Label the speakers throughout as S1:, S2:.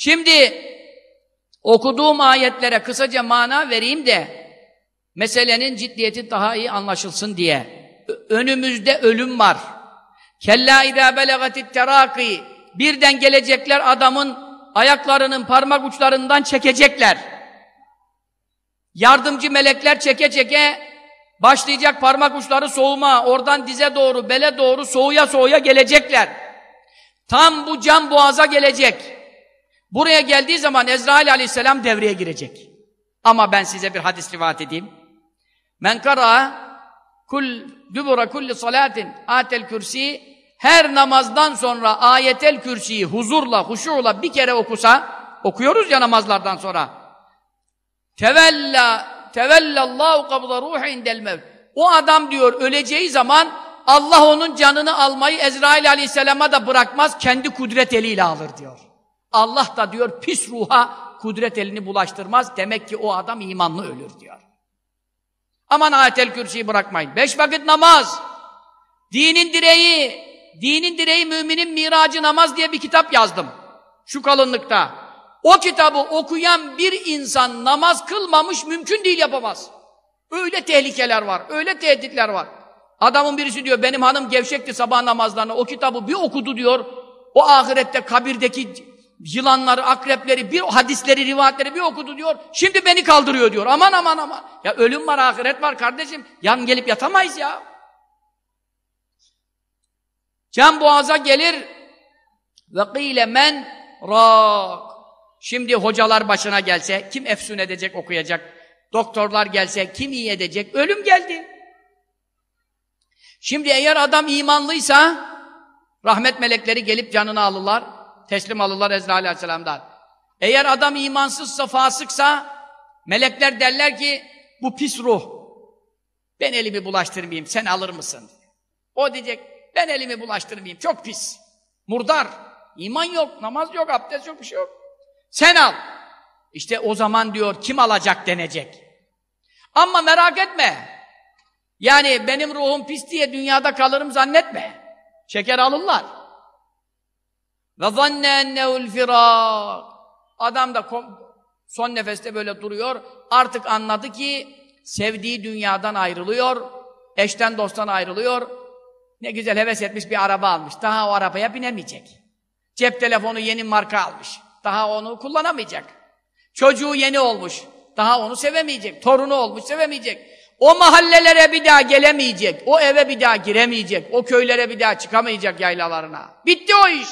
S1: Şimdi okuduğum ayetlere kısaca mana vereyim de meselenin ciddiyeti daha iyi anlaşılsın diye. Önümüzde ölüm var. Kella idâ belagatit terâkî Birden gelecekler adamın ayaklarının parmak uçlarından çekecekler. Yardımcı melekler çeke çeke başlayacak parmak uçları soğuma, oradan dize doğru, bele doğru soğuya soğuya gelecekler. Tam bu cam boğaza gelecek. Buraya geldiği zaman Ezrail aleyhisselam devreye girecek. Ama ben size bir hadis rivayet edeyim. Men kara kul dubura kulli salatin atel kürsi her namazdan sonra ayetel kürsiyi huzurla, huşuyla bir kere okusa okuyoruz ya namazlardan sonra tevella tevellallahu kabla ruhi indel mevt o adam diyor öleceği zaman Allah onun canını almayı Ezrail aleyhisselama da bırakmaz kendi kudret eliyle alır diyor. Allah da diyor pis ruha kudret elini bulaştırmaz. Demek ki o adam imanlı ölür diyor. Aman ayetel kürsüyü bırakmayın. Beş vakit namaz. Dinin direği. Dinin direği müminin miracı namaz diye bir kitap yazdım. Şu kalınlıkta. O kitabı okuyan bir insan namaz kılmamış mümkün değil yapamaz. Öyle tehlikeler var. Öyle tehditler var. Adamın birisi diyor benim hanım gevşekti sabah namazlarına. O kitabı bir okudu diyor. O ahirette kabirdeki yılanları, akrepleri, bir hadisleri, rivayetleri bir okudu diyor. Şimdi beni kaldırıyor diyor. Aman aman aman. Ya ölüm var, ahiret var kardeşim. Yan gelip yatamayız ya. Can boğaza gelir ve kıyle men rak. Şimdi hocalar başına gelse kim efsun edecek, okuyacak? Doktorlar gelse kim iyi edecek? Ölüm geldi. Şimdi eğer adam imanlıysa rahmet melekleri gelip canını alırlar. Teslim alırlar Ezrail Aleyhisselam'dan. Eğer adam imansızsa, fasıksa melekler derler ki bu pis ruh ben elimi bulaştırmayayım sen alır mısın? O diyecek ben elimi bulaştırmayayım çok pis. Murdar. iman yok, namaz yok, abdest yok bir şey yok. Sen al. İşte o zaman diyor kim alacak denecek. Ama merak etme. Yani benim ruhum pis diye dünyada kalırım zannetme. Şeker alırlar. Ve zanne ennehu'l firak. Adam da son nefeste böyle duruyor. Artık anladı ki sevdiği dünyadan ayrılıyor. Eşten dosttan ayrılıyor. Ne güzel heves etmiş bir araba almış. Daha o arabaya binemeyecek. Cep telefonu yeni marka almış. Daha onu kullanamayacak. Çocuğu yeni olmuş. Daha onu sevemeyecek. Torunu olmuş sevemeyecek. O mahallelere bir daha gelemeyecek. O eve bir daha giremeyecek. O köylere bir daha çıkamayacak yaylalarına. Bitti o iş.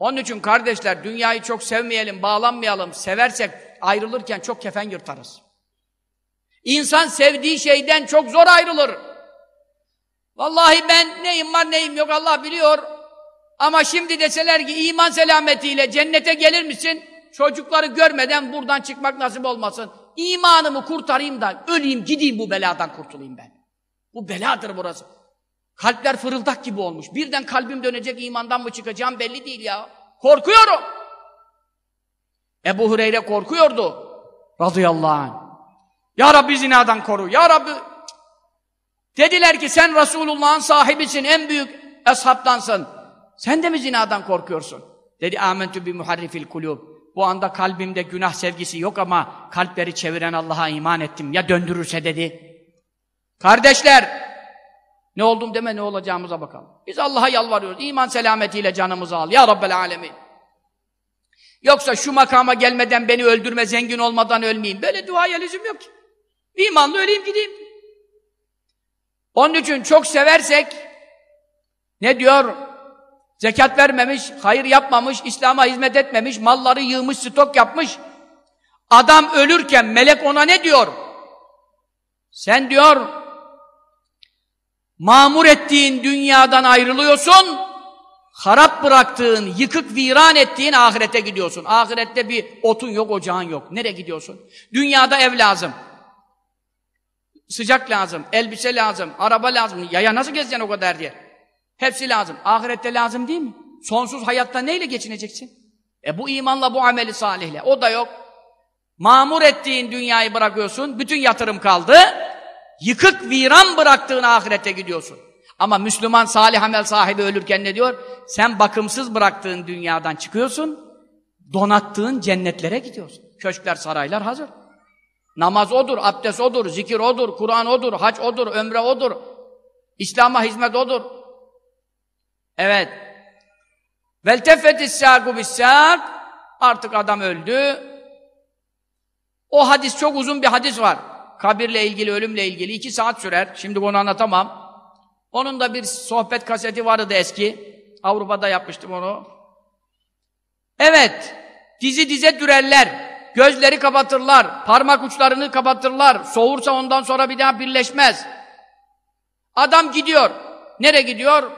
S1: Onun için kardeşler dünyayı çok sevmeyelim, bağlanmayalım. Seversek ayrılırken çok kefen yırtarız. İnsan sevdiği şeyden çok zor ayrılır. Vallahi ben neyim var neyim yok Allah biliyor. Ama şimdi deseler ki iman selametiyle cennete gelir misin? Çocukları görmeden buradan çıkmak nasip olmasın. İmanımı kurtarayım da öleyim gideyim bu beladan kurtulayım ben. Bu beladır burası. Kalpler fırıldak gibi olmuş. Birden kalbim dönecek imandan mı çıkacağım belli değil ya. Korkuyorum. Ebu Hureyre korkuyordu. Radıyallahu anh. Ya Rabbi zinadan koru. Ya Rabbi. Dediler ki sen Resulullah'ın sahibisin. En büyük eshabtansın. Sen de mi zinadan korkuyorsun? Dedi amentü bi muharrifil kulub. Bu anda kalbimde günah sevgisi yok ama kalpleri çeviren Allah'a iman ettim. Ya döndürürse dedi. Kardeşler, ne oldum deme ne olacağımıza bakalım. Biz Allah'a yalvarıyoruz. İman selametiyle canımızı al. Ya Rabbel Alemin. Yoksa şu makama gelmeden beni öldürme, zengin olmadan ölmeyeyim. Böyle duaya lüzum yok ki. İmanlı öleyim gideyim. Onun için çok seversek ne diyor? Zekat vermemiş, hayır yapmamış, İslam'a hizmet etmemiş, malları yığmış, stok yapmış. Adam ölürken melek ona ne diyor? Sen diyor, mamur ettiğin dünyadan ayrılıyorsun, harap bıraktığın, yıkık viran ettiğin ahirete gidiyorsun. Ahirette bir otun yok, ocağın yok. Nereye gidiyorsun? Dünyada ev lazım. Sıcak lazım, elbise lazım, araba lazım. Yaya nasıl gezeceksin o kadar diye? Hepsi lazım. Ahirette lazım değil mi? Sonsuz hayatta neyle geçineceksin? E bu imanla, bu ameli salihle. O da yok. Mamur ettiğin dünyayı bırakıyorsun, bütün yatırım kaldı. Yıkık, viran bıraktığın ahirete gidiyorsun. Ama Müslüman salih amel sahibi ölürken ne diyor? Sen bakımsız bıraktığın dünyadan çıkıyorsun, donattığın cennetlere gidiyorsun. Köşkler, saraylar hazır. Namaz odur, abdest odur, zikir odur, Kur'an odur, hac odur, ömre odur. İslam'a hizmet odur. Evet. Vel teffetis sâku bissâk. Artık adam öldü. O hadis çok uzun bir hadis var. Kabirle ilgili, ölümle ilgili. iki saat sürer. Şimdi onu anlatamam. Onun da bir sohbet kaseti vardı eski. Avrupa'da yapmıştım onu. Evet. Dizi dize dürerler. Gözleri kapatırlar. Parmak uçlarını kapatırlar. Soğursa ondan sonra bir daha birleşmez. Adam gidiyor. Nereye gidiyor?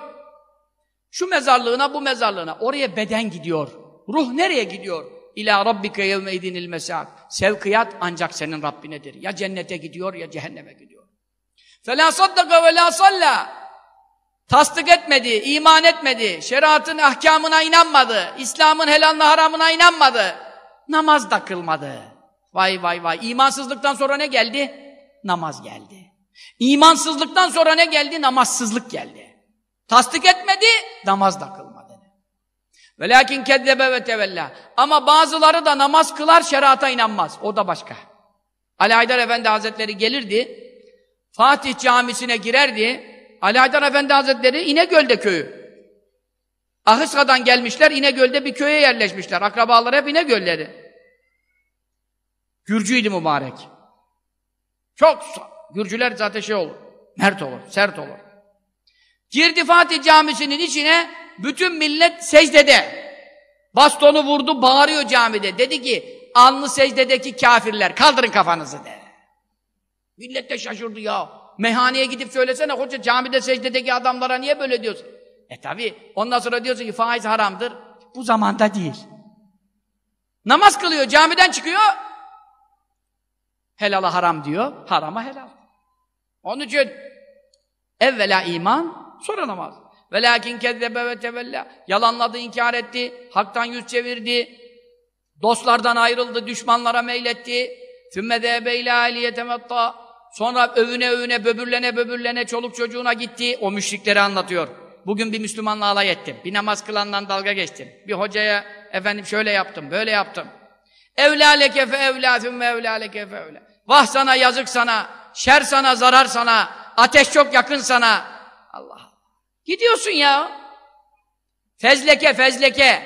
S1: Şu mezarlığına, bu mezarlığına. Oraya beden gidiyor. Ruh nereye gidiyor? İlâ rabbike yevmeydinil mesâk. Sevkiyat ancak senin Rabbinedir. Ya cennete gidiyor ya cehenneme gidiyor. Felâ saddaka ve lâ sallâ. Tasdik etmedi, iman etmedi, şeriatın ahkamına inanmadı, İslam'ın helalına haramına inanmadı. Namaz da kılmadı. Vay vay vay. İmansızlıktan sonra ne geldi? Namaz geldi. İmansızlıktan sonra ne geldi? Namazsızlık geldi. Tasdik etmedi, namaz da kılmadı. Velakin kezzebe ve tevella. Ama bazıları da namaz kılar, şerata inanmaz. O da başka. Ali Haydar Efendi Hazretleri gelirdi, Fatih camisine girerdi, Ali Haydar Efendi Hazretleri İnegöl'de köyü. Ahıska'dan gelmişler, İnegöl'de bir köye yerleşmişler. Akrabalar hep İnegöl'leri. Gürcüydü mübarek. Çok Gürcüler zaten şey olur, mert olur, sert olur. Girdi Fatih camisinin içine, bütün millet secdede. Bastonu vurdu, bağırıyor camide. Dedi ki, alnı secdedeki kafirler, kaldırın kafanızı de. Millet de şaşırdı ya. Meyhaneye gidip söylesene, hoca camide secdedeki adamlara niye böyle diyorsun? E tabi, ondan sonra diyorsun ki faiz haramdır. Bu zamanda değil. Namaz kılıyor, camiden çıkıyor. Helala haram diyor, harama helal. Onun için evvela iman, sonra namaz. Velakin kezzebe ve tevella. Yalanladı, inkar etti, haktan yüz çevirdi, dostlardan ayrıldı, düşmanlara meyletti. Sümme debe ile aliyetemetta. Sonra övüne övüne, böbürlene böbürlene, çoluk çocuğuna gitti. O müşrikleri anlatıyor. Bugün bir Müslümanla alay ettim. Bir namaz kılandan dalga geçtim. Bir hocaya efendim şöyle yaptım, böyle yaptım. Evlâ leke fe evlâ sümme evlâ leke fe evlâ. Vah sana, yazık sana, şer sana, zarar sana, ateş çok yakın sana. Allah. Gidiyorsun ya. Fezleke, fezleke.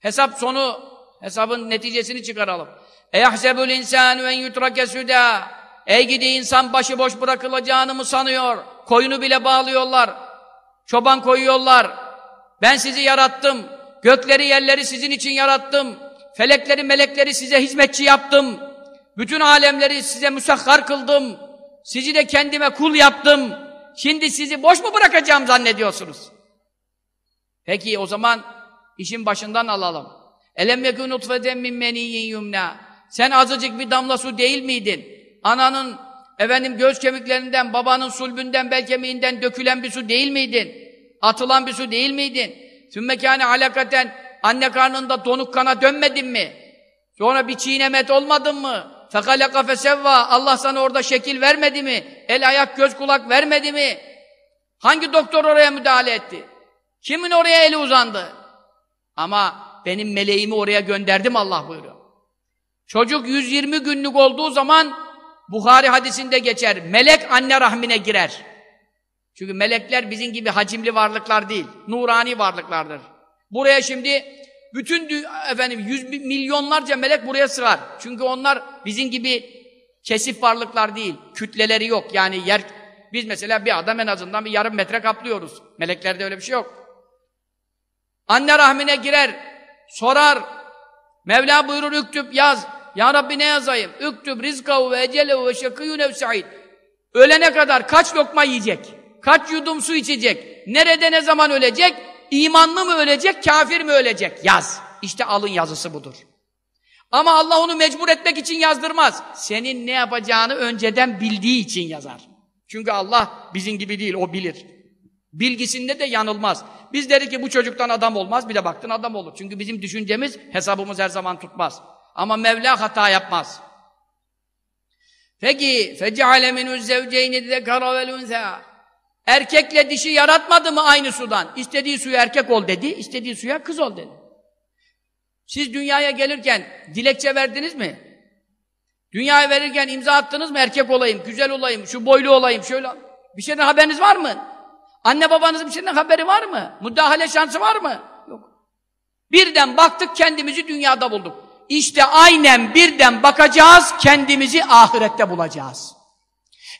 S1: Hesap sonu, hesabın neticesini çıkaralım. Eyahsebul insanu en yutrake süda. Ey gidi insan başıboş bırakılacağını mı sanıyor? Koyunu bile bağlıyorlar. Çoban koyuyorlar. Ben sizi yarattım. Gökleri yerleri sizin için yarattım. Felekleri melekleri size hizmetçi yaptım. Bütün alemleri size müsahhar kıldım. Sizi de kendime kul yaptım. Şimdi sizi boş mu bırakacağım zannediyorsunuz? Peki o zaman işin başından alalım. Elem yekun nutfeten min meniyyin yumna. Sen azıcık bir damla su değil miydin? Ananın efendim göz kemiklerinden, babanın sulbünden, bel kemiğinden dökülen bir su değil miydin? Atılan bir su değil miydin? Sümmekâne alakaten anne karnında donuk kana dönmedin mi? Sonra bir çiğnemet olmadın mı? Fekaleka fesevva Allah sana orada şekil vermedi mi? El, ayak, göz, kulak vermedi mi? Hangi doktor oraya müdahale etti? Kimin oraya eli uzandı? Ama benim meleğimi oraya gönderdim Allah buyuruyor. Çocuk 120 günlük olduğu zaman Bukhari hadisinde geçer. Melek anne rahmine girer. Çünkü melekler bizim gibi hacimli varlıklar değil. Nurani varlıklardır. Buraya şimdi bütün efendim yüz milyonlarca melek buraya sığar. Çünkü onlar bizim gibi kesif varlıklar değil. Kütleleri yok. Yani yer biz mesela bir adam en azından bir yarım metre kaplıyoruz. Meleklerde öyle bir şey yok. Anne rahmine girer, sorar. Mevla buyurur üktüp yaz. Ya Rabbi ne yazayım? Üktüp rizkahu ve ecelehu ve şekiyun ev sa'id. Ölene kadar kaç lokma yiyecek? Kaç yudum su içecek? Nerede ne zaman ölecek? İmanlı mı ölecek, kafir mi ölecek? Yaz. İşte alın yazısı budur. Ama Allah onu mecbur etmek için yazdırmaz. Senin ne yapacağını önceden bildiği için yazar. Çünkü Allah bizim gibi değil, o bilir. Bilgisinde de yanılmaz. Biz deriz ki bu çocuktan adam olmaz, bir de baktın adam olur. Çünkü bizim düşüncemiz, hesabımız her zaman tutmaz. Ama Mevla hata yapmaz. Peki, فَجَعَلَ مِنُ الزَّوْجَيْنِ الذَّكَرَ وَالْاُنْثَى Erkekle dişi yaratmadı mı aynı sudan? İstediği suya erkek ol dedi, istediği suya kız ol dedi. Siz dünyaya gelirken dilekçe verdiniz mi? Dünyaya verirken imza attınız mı? Erkek olayım, güzel olayım, şu boylu olayım, şöyle. Bir şeyden haberiniz var mı? Anne babanızın bir şeyden haberi var mı? Müdahale şansı var mı? Yok. Birden baktık kendimizi dünyada bulduk. İşte aynen birden bakacağız, kendimizi ahirette bulacağız.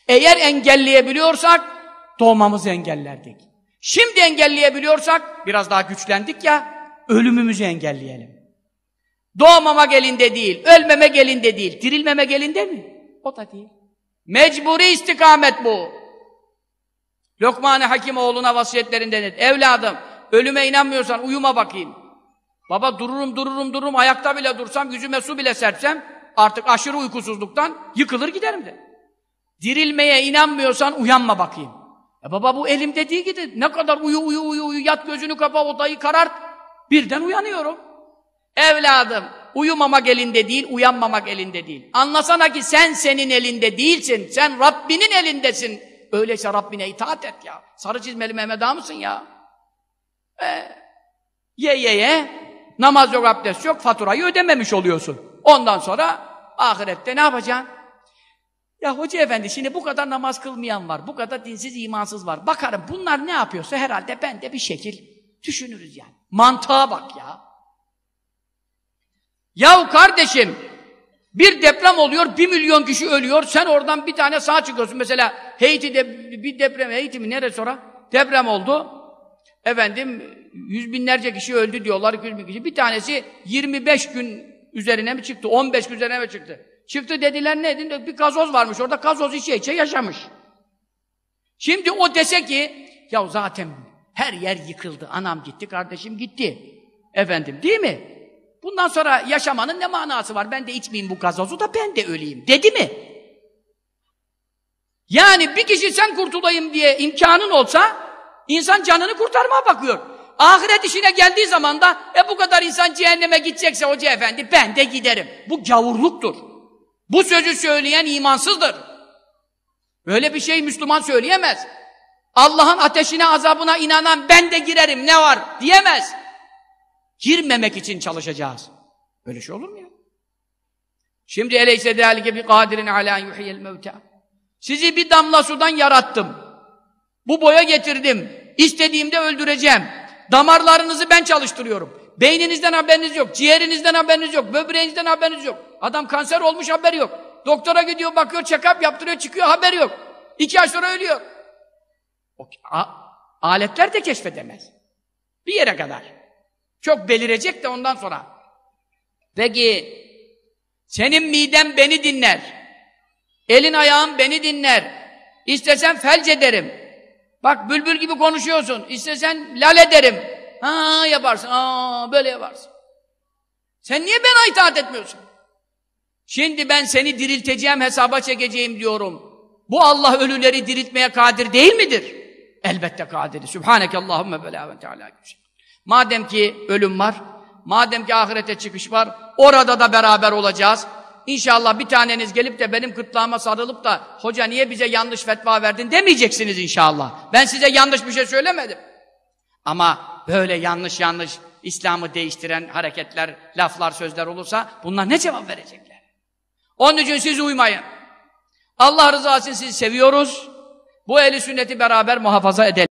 S1: Eğer engelleyebiliyorsak doğmamızı engellerdik. Şimdi engelleyebiliyorsak biraz daha güçlendik ya ölümümüzü engelleyelim. Doğmamak elinde değil, ölmemek elinde değil, dirilmemek elinde mi? O da değil. Mecburi istikamet bu. Lokman-ı Hakimoğlu'na vasiyetlerinde dedi. Evladım, ölüme inanmıyorsan uyuma bakayım. Baba dururum dururum dururum, ayakta bile dursam, yüzüme su bile serpsem artık aşırı uykusuzluktan yıkılır giderim dedi. Dirilmeye inanmıyorsan uyanma bakayım. E baba bu elimde değil ki Ne kadar uyu uyu uyu uyu yat gözünü kapa odayı karart. Birden uyanıyorum. Evladım uyumamak elinde değil, uyanmamak elinde değil. Anlasana ki sen senin elinde değilsin. Sen Rabbinin elindesin. Öyleyse Rabbine itaat et ya. Sarı çizmeli Mehmet Ağa mısın ya? Ee, ye ye ye. Namaz yok, abdest yok, faturayı ödememiş oluyorsun. Ondan sonra ahirette ne yapacaksın? Ya hoca efendi şimdi bu kadar namaz kılmayan var, bu kadar dinsiz, imansız var. Bakarım bunlar ne yapıyorsa herhalde ben de bir şekil düşünürüz yani. Mantığa bak ya. Yahu kardeşim, bir deprem oluyor, bir milyon kişi ölüyor, sen oradan bir tane sağ çıkıyorsun. Mesela Haiti'de bir deprem, Haiti mi neresi sonra? Deprem oldu. Efendim, yüz binlerce kişi öldü diyorlar, 200 bin kişi. Bir tanesi 25 gün üzerine mi çıktı, 15 gün üzerine mi çıktı? Çıktı dediler ne dedi? Bir gazoz varmış orada, gazoz içe içe yaşamış. Şimdi o dese ki, ya zaten her yer yıkıldı, anam gitti, kardeşim gitti. Efendim, değil mi? Bundan sonra yaşamanın ne manası var? Ben de içmeyeyim bu gazozu da ben de öleyim. Dedi mi? Yani bir kişi sen kurtulayım diye imkanın olsa insan canını kurtarmaya bakıyor. Ahiret işine geldiği zaman da e bu kadar insan cehenneme gidecekse hoca efendi ben de giderim. Bu gavurluktur. Bu sözü söyleyen imansızdır. Böyle bir şey Müslüman söyleyemez. Allah'ın ateşine azabına inanan ben de girerim ne var diyemez. Girmemek için çalışacağız. Böyle şey olur mu ya? Şimdi eleyse dâlike bi kadirin alâ yuhyel mevtâ. Sizi bir damla sudan yarattım. Bu boya getirdim. İstediğimde öldüreceğim. Damarlarınızı ben çalıştırıyorum. Beyninizden haberiniz yok, ciğerinizden haberiniz yok, böbreğinizden haberiniz yok. Adam kanser olmuş haberi yok. Doktora gidiyor, bakıyor, check-up yaptırıyor, çıkıyor, haberi yok. İki ay sonra ölüyor. O, a, aletler de keşfedemez. Bir yere kadar. Çok belirecek de ondan sonra. Peki, senin miden beni dinler. Elin ayağın beni dinler. İstesen felç ederim. Bak bülbül gibi konuşuyorsun. İstesen lal ederim. Ha yaparsın. Aa böyle yaparsın. Sen niye bana itaat etmiyorsun? Şimdi ben seni dirilteceğim, hesaba çekeceğim diyorum. Bu Allah ölüleri diriltmeye kadir değil midir? Elbette kadir. Sübhaneke Allahümme ve la teala. Madem ki ölüm var, madem ki ahirete çıkış var, orada da beraber olacağız. İnşallah bir taneniz gelip de benim kırtlağıma sarılıp da hoca niye bize yanlış fetva verdin demeyeceksiniz inşallah. Ben size yanlış bir şey söylemedim. Ama böyle yanlış yanlış İslam'ı değiştiren hareketler, laflar, sözler olursa bunlar ne cevap verecekler? Onun için siz uymayın. Allah rızası için sizi seviyoruz. Bu eli sünneti beraber muhafaza edelim.